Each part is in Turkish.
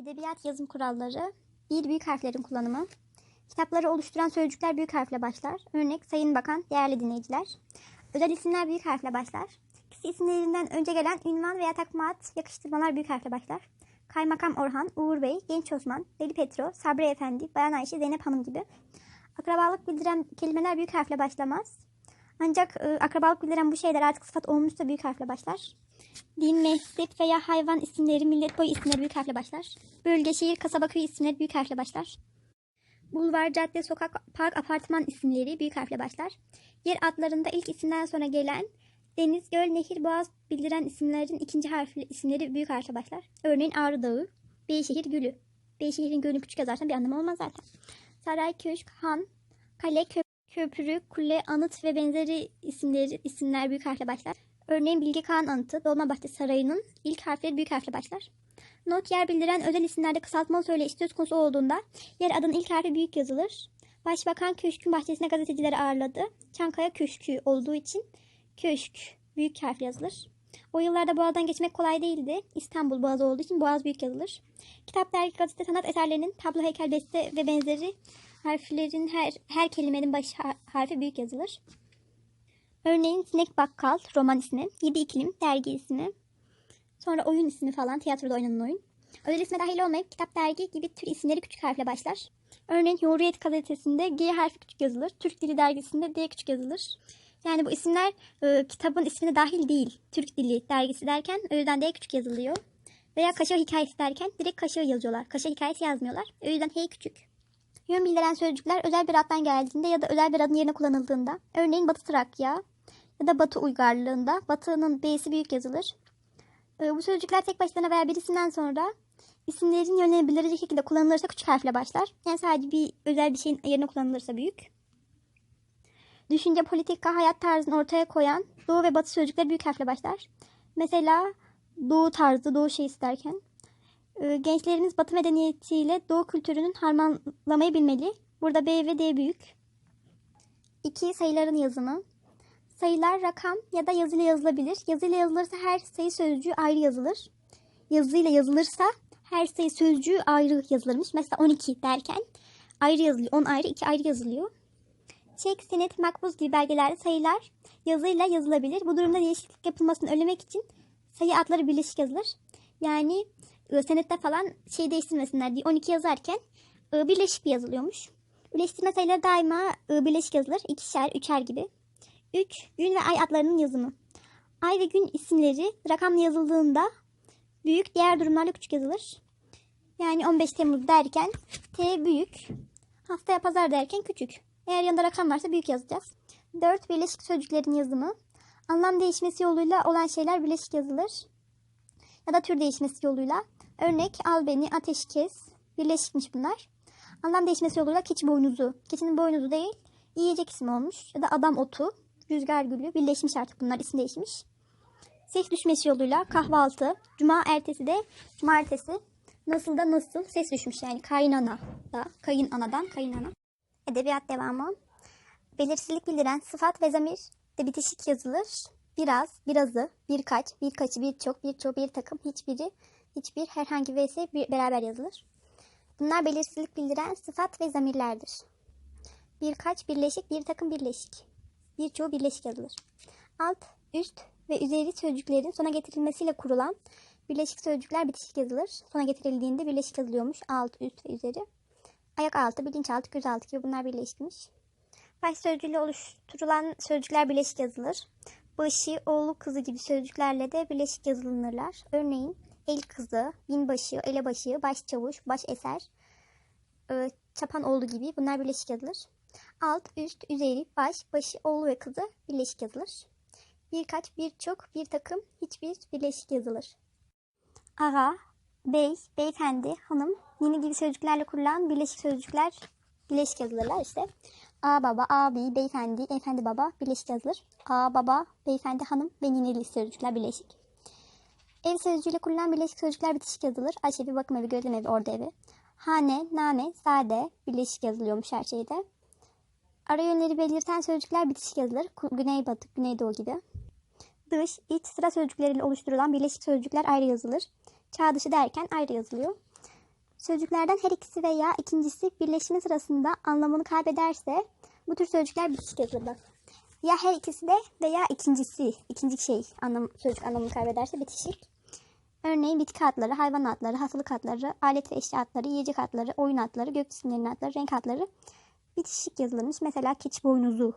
Edebiyat yazım kuralları. Bir büyük harflerin kullanımı. Kitapları oluşturan sözcükler büyük harfle başlar. Örnek Sayın Bakan, değerli dinleyiciler. Özel isimler büyük harfle başlar. Kişi isimlerinden önce gelen ünvan veya takma ad, yakıştırmalar büyük harfle başlar. Kaymakam Orhan, Uğur Bey, Genç Osman, Veli Petro, Sabri Efendi, Bayan Ayşe, Zeynep Hanım gibi. Akrabalık bildiren kelimeler büyük harfle başlamaz. Ancak e, akrabalık bildiren bu şeyler artık sıfat olmuşsa büyük harfle başlar. Din, mezhep veya hayvan isimleri, millet boyu isimleri büyük harfle başlar. Bölge, şehir, kasaba, köy isimleri büyük harfle başlar. Bulvar, cadde, sokak, park, apartman isimleri büyük harfle başlar. Yer adlarında ilk isimden sonra gelen deniz, göl, nehir, boğaz bildiren isimlerin ikinci harfli isimleri büyük harfle başlar. Örneğin Ağrı Dağı, Beyşehir Gölü. Beyşehir'in gölünü küçük yazarsan bir anlamı olmaz zaten. Saray, köşk, han, kale, köp köprü, kule, anıt ve benzeri isimleri, isimler büyük harfle başlar. Örneğin Bilge Kağan Anıtı, Dolmabahçe Sarayı'nın ilk harfleri büyük harfle başlar. Not yer bildiren özel isimlerde kısaltmalı söyleyiş söz konusu olduğunda yer adının ilk harfi büyük yazılır. Başbakan köşkün bahçesine gazetecileri ağırladı. Çankaya Köşkü olduğu için köşk büyük harf yazılır. O yıllarda boğazdan geçmek kolay değildi. İstanbul boğazı olduğu için boğaz büyük yazılır. Kitap, dergi, gazete, sanat eserlerinin tablo, heykel, beste ve benzeri harflerin her, her kelimenin baş harfi büyük yazılır. Örneğin Sinek Bakkal roman ismi, Yedi İklim dergi ismi, sonra oyun ismi falan tiyatroda oynanan oyun. Özel isme dahil olmayıp kitap, dergi gibi tür isimleri küçük harfle başlar. Örneğin Hürriyet gazetesinde G harfi küçük yazılır, Türk Dili dergisinde D küçük yazılır. Yani bu isimler e, kitabın ismine dahil değil. Türk Dili dergisi derken o yüzden D küçük yazılıyor. Veya Kaşığı hikayesi derken direkt Kaşığı yazıyorlar. Kaşığı hikayesi yazmıyorlar. O yüzden H küçük. Yön bildiren sözcükler özel bir addan geldiğinde ya da özel bir adın yerine kullanıldığında. Örneğin Batı Trakya ya da Batı uygarlığında Batı'nın B'si büyük yazılır. Ee, bu sözcükler tek başlarına veya birisinden sonra isimlerin bildirici şekilde kullanılırsa küçük harfle başlar. Yani sadece bir özel bir şeyin yerine kullanılırsa büyük. Düşünce, politika, hayat tarzını ortaya koyan Doğu ve Batı sözcükleri büyük harfle başlar. Mesela Doğu tarzı, Doğu şeysi derken. Ee, gençlerimiz Batı medeniyetiyle Doğu kültürünün harmanlamayı bilmeli. Burada B ve D büyük. 2. Sayıların yazımı. Sayılar rakam ya da yazıyla yazılabilir. Yazıyla yazılırsa her sayı sözcüğü ayrı yazılır. Yazıyla yazılırsa her sayı sözcüğü ayrı yazılırmış. Mesela 12 derken ayrı yazılıyor. 10 ayrı, 2 ayrı yazılıyor. Çek, senet, makbuz gibi belgelerde sayılar yazıyla yazılabilir. Bu durumda değişiklik yapılmasını önlemek için sayı adları birleşik yazılır. Yani e, senette falan şey değiştirmesinler diye 12 yazarken e, birleşik bir yazılıyormuş. Birleştirme sayıları daima e, birleşik yazılır. İkişer, üçer gibi. 3. Gün ve ay adlarının yazımı. Ay ve gün isimleri rakamla yazıldığında büyük, diğer durumlarla küçük yazılır. Yani 15 Temmuz derken T büyük, haftaya pazar derken küçük. Eğer yanında rakam varsa büyük yazacağız. 4. Birleşik sözcüklerin yazımı. Anlam değişmesi yoluyla olan şeyler birleşik yazılır. Ya da tür değişmesi yoluyla. Örnek al beni, ateş kes. Birleşikmiş bunlar. Anlam değişmesi yoluyla keçi boynuzu. Keçinin boynuzu değil, yiyecek ismi olmuş. Ya da adam otu, rüzgar gülü. Birleşmiş artık bunlar, isim değişmiş. Ses düşmesi yoluyla kahvaltı. Cuma ertesi de cumartesi. Nasıl da nasıl ses düşmüş yani kaynana da kayın anadan kaynana. Edebiyat devamı. Belirsizlik bildiren sıfat ve zamir de bitişik yazılır. Biraz, birazı, birkaç, birkaçı, birçok, birçok, bir takım, hiçbiri, hiçbir, herhangi ise bir, beraber yazılır. Bunlar belirsizlik bildiren sıfat ve zamirlerdir. Birkaç, birleşik, bir takım, birleşik. Birçoğu birleşik yazılır. Alt, üst ve üzeri sözcüklerin sona getirilmesiyle kurulan birleşik sözcükler bitişik yazılır. Sona getirildiğinde birleşik yazılıyormuş. Alt, üst ve üzeri. Ayak altı, bilinçaltı, gözaltı gibi bunlar birleşikmiş. Baş sözcüğüyle oluşturulan sözcükler birleşik yazılır. Başı, oğlu, kızı gibi sözcüklerle de birleşik yazılınırlar. Örneğin el kızı, binbaşı, elebaşı, başçavuş, baş eser, e, çapan oğlu gibi bunlar birleşik yazılır. Alt, üst, üzeri, baş, başı, oğlu ve kızı birleşik yazılır. Birkaç, birçok, bir takım, hiçbir birleşik yazılır. Ağa, bey, beyefendi, hanım, yeni gibi sözcüklerle kurulan birleşik sözcükler birleşik yazılırlar işte. A baba, abi, beyefendi, efendi baba birleşik yazılır. A baba, beyefendi, hanım ve nineli sözcükler birleşik. Ev sözcüğüyle kurulan birleşik sözcükler bitişik yazılır. Ayşevi, bakım evi, gözlem evi, orada evi. Hane, name, sade birleşik yazılıyormuş her şeyde. Ara yönleri belirten sözcükler bitişik yazılır. Güneybatı, güneydoğu gibi. Dış, iç, sıra sözcükleriyle oluşturulan birleşik sözcükler ayrı yazılır. Çağ dışı derken ayrı yazılıyor. Sözcüklerden her ikisi veya ikincisi birleşimi sırasında anlamını kaybederse bu tür sözcükler bitişik yazılır. Ya her ikisi de veya ikincisi, ikinci şey anlam, sözcük anlamını kaybederse bitişik. Örneğin bitki adları, hayvan adları, hastalık adları, alet ve eşya adları, yiyecek adları, oyun adları, gök cisimlerinin adları, renk adları bitişik yazılırmış. Mesela keçi boynuzu.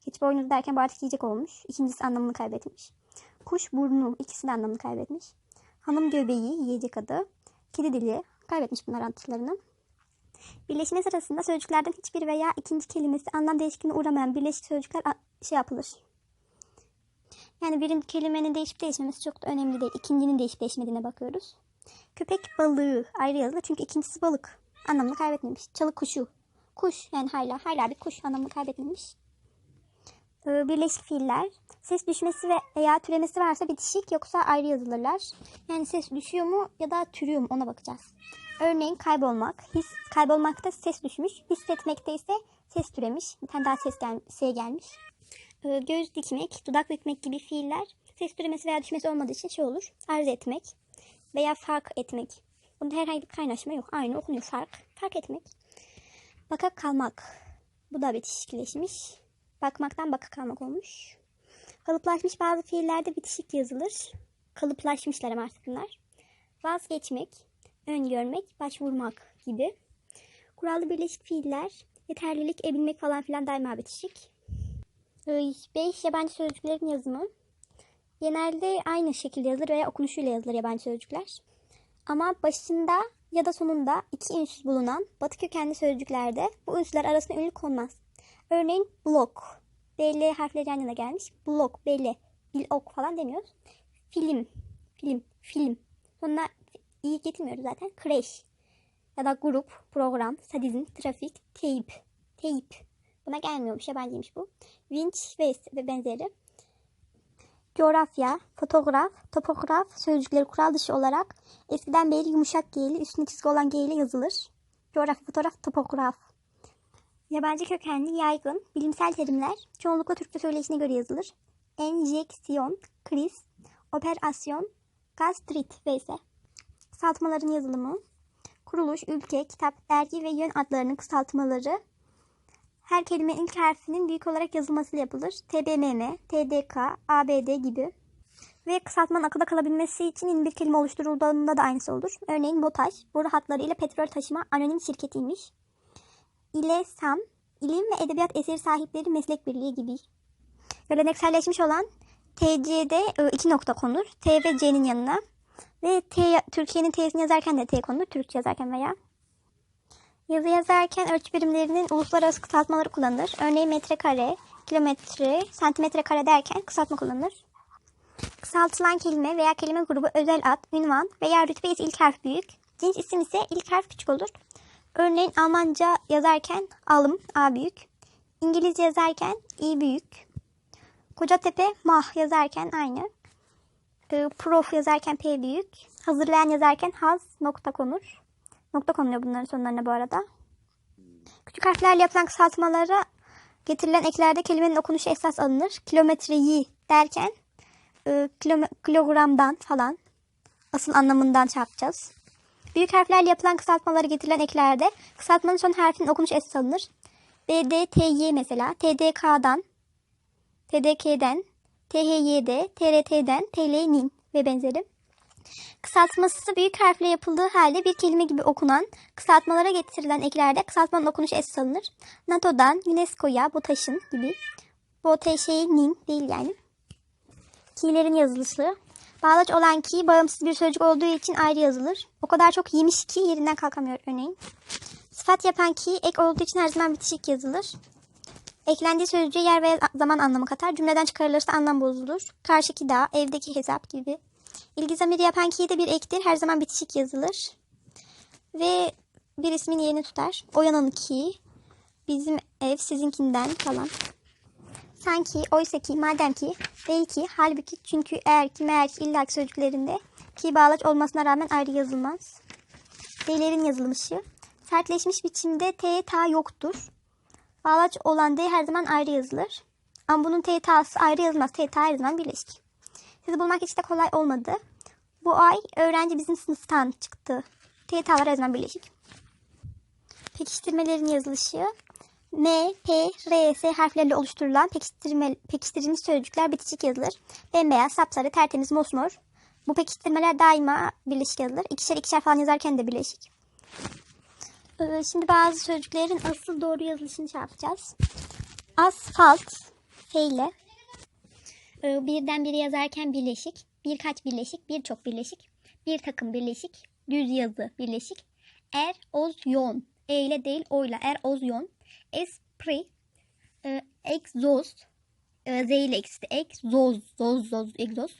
Keçi boynuzu derken bu artık yiyecek olmuş. İkincisi anlamını kaybetmiş. Kuş burnu ikisi de anlamını kaybetmiş. Hanım göbeği yiyecek adı. Kedi dili kaybetmiş bunlar adlarını. Birleşme sırasında sözcüklerden hiçbir veya ikinci kelimesi anlam değişikliğine uğramayan birleşik sözcükler şey yapılır. Yani birin kelimenin değişip değişmemesi çok da önemli değil. İkincinin değişip değişmediğine bakıyoruz. Köpek balığı ayrı yazılı çünkü ikincisi balık. Anlamını kaybetmemiş. Çalı kuşu. Kuş yani hala hala bir kuş anlamını kaybetmemiş. Ee, birleşik fiiller. Ses düşmesi ve veya türemesi varsa bitişik yoksa ayrı yazılırlar. Yani ses düşüyor mu ya da türüyor mu ona bakacağız. Örneğin kaybolmak. His, kaybolmakta ses düşmüş. Hissetmekte ise ses türemiş. Bir tane daha ses gel S gelmiş. Ee, göz dikmek, dudak bükmek gibi fiiller ses türemesi veya düşmesi olmadığı için şey olur. Arz etmek veya fark etmek. Bunda herhangi bir kaynaşma yok. Aynı okunuyor. Fark. Fark etmek. Baka kalmak. Bu da bitişikleşmiş. Bakmaktan baka kalmak olmuş. Kalıplaşmış bazı fiillerde bitişik yazılır. Kalıplaşmışlar ama artık bunlar. Vazgeçmek, öngörmek, başvurmak gibi. Kurallı birleşik fiiller, yeterlilik, ebilmek falan filan daima bitişik. 5 yabancı sözcüklerin yazımı. Genelde aynı şekilde yazılır veya okunuşuyla yazılır yabancı sözcükler. Ama başında ya da sonunda iki ünsüz bulunan batı kökenli sözcüklerde bu ünsüzler arasında ünlü konmaz. Örneğin blok. BL harfleri yan yana gelmiş. Blok, BL, blok falan demiyoruz. Film, film, film. Sonuna iyi getirmiyoruz zaten. Crash. Ya da grup, program, sadizm, trafik, teyip. Teyip. Buna gelmiyormuş. Yabancıymış bu. Vinç ve, ve benzeri. Coğrafya, fotoğraf, topograf sözcükleri kural dışı olarak eskiden beri yumuşak G ile üstüne çizgi olan G yazılır. Coğrafya, fotoğraf, topograf. Yabancı kökenli, yaygın, bilimsel terimler çoğunlukla Türkçe söyleyişine göre yazılır. Enjeksiyon, kriz, operasyon, gastrit vs. Kısaltmaların yazılımı, kuruluş, ülke, kitap, dergi ve yön adlarının kısaltmaları her kelimenin ilk harfinin büyük olarak yazılmasıyla yapılır. TBMM, TDK, ABD gibi. Ve kısaltmanın akılda kalabilmesi için yeni bir kelime oluşturulduğunda da aynısı olur. Örneğin BOTAŞ, boru hatları ile petrol taşıma anonim şirketiymiş. İLESAM, ilim ve edebiyat eseri sahipleri meslek birliği gibi. Gelenekselleşmiş olan TC'de iki nokta konur. T ve C'nin yanına. Ve T, Türkiye'nin T'sini yazarken de T konur. Türkçe yazarken veya. Yazı yazarken ölçü birimlerinin uluslararası kısaltmaları kullanılır. Örneğin metrekare, kilometre, santimetre kare derken kısaltma kullanılır. Kısaltılan kelime veya kelime grubu özel ad, ünvan veya rütbe ise ilk harf büyük. Cins isim ise ilk harf küçük olur. Örneğin Almanca yazarken alım A büyük. İngilizce yazarken i büyük. Kocatepe mah yazarken aynı. E, prof yazarken p büyük. Hazırlayan yazarken haz nokta konur. Nokta konuluyor bunların sonlarına bu arada. Küçük harflerle yapılan kısaltmalara getirilen eklerde kelimenin okunuşu esas alınır. Kilometreyi derken e, kilome, kilogramdan falan asıl anlamından şey yapacağız. Büyük harflerle yapılan kısaltmalara getirilen eklerde kısaltmanın son harfinin okunuşu esas alınır. BDTY mesela TDK'dan, TDK'den, THY'de, TRT'den, TL'nin ve benzeri. Kısaltması büyük harfle yapıldığı halde bir kelime gibi okunan kısaltmalara getirilen eklerde kısaltmanın okunuşu esas alınır. NATO'dan UNESCO'ya BOTAŞ'ın gibi. BOTAŞ'ın değil yani. Ki'lerin yazılışı. Bağlaç olan ki bağımsız bir sözcük olduğu için ayrı yazılır. O kadar çok yemiş ki yerinden kalkamıyor örneğin. Sıfat yapan ki ek olduğu için her zaman bitişik yazılır. Eklendiği sözcüğe yer ve zaman anlamı katar. Cümleden çıkarılırsa anlam bozulur. Karşıki dağ, evdeki hesap gibi. İlgi zamiri yapan de bir ektir. Her zaman bitişik yazılır. Ve bir ismin yerini tutar. Oyanın ki, bizim ev sizinkinden falan. Sanki, oysa ki, madem ki, belki, halbuki, çünkü, eğer ki, meğer ki, illa ki sözcüklerinde ki bağlaç olmasına rağmen ayrı yazılmaz. D'lerin yazılmışı. Sertleşmiş biçimde T, ta yoktur. Bağlaç olan D her zaman ayrı yazılır. Ama bunun T, ta'sı ayrı yazılmaz. T, ta her zaman birleşik. Sizi bulmak hiç de kolay olmadı. Bu ay öğrenci bizim sınıftan çıktı. TYT'lar yazılan birleşik. Pekiştirmelerin yazılışı M, P, R, S harflerle oluşturulan pekiştirme, pekiştirilmiş sözcükler bitişik yazılır. Bembeyaz, sapsarı, tertemiz, mosmor. Bu pekiştirmeler daima birleşik yazılır. İkişer ikişer falan yazarken de birleşik. Ee, Şimdi bazı sözcüklerin asıl doğru yazılışını şey yapacağız. Asfalt, F ile. Ee, Birden biri yazarken birleşik. Birkaç birleşik, birçok birleşik. Bir takım birleşik. Düz yazı birleşik. Er, oz, yon. E ile değil, o ile. Er, oz, yon. Esprit, e, egzoz. E, Z ile ekşisi. Egzoz, zoz, zoz, egzoz.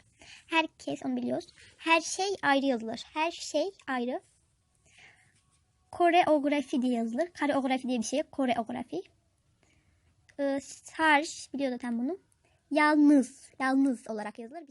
Herkes onu biliyoruz. Her şey ayrı yazılır. Her şey ayrı. Koreografi diye yazılır. Koreografi diye bir şey. Koreografi. Ee, sarj biliyor zaten bunu. Yalnız. Yalnız olarak yazılır.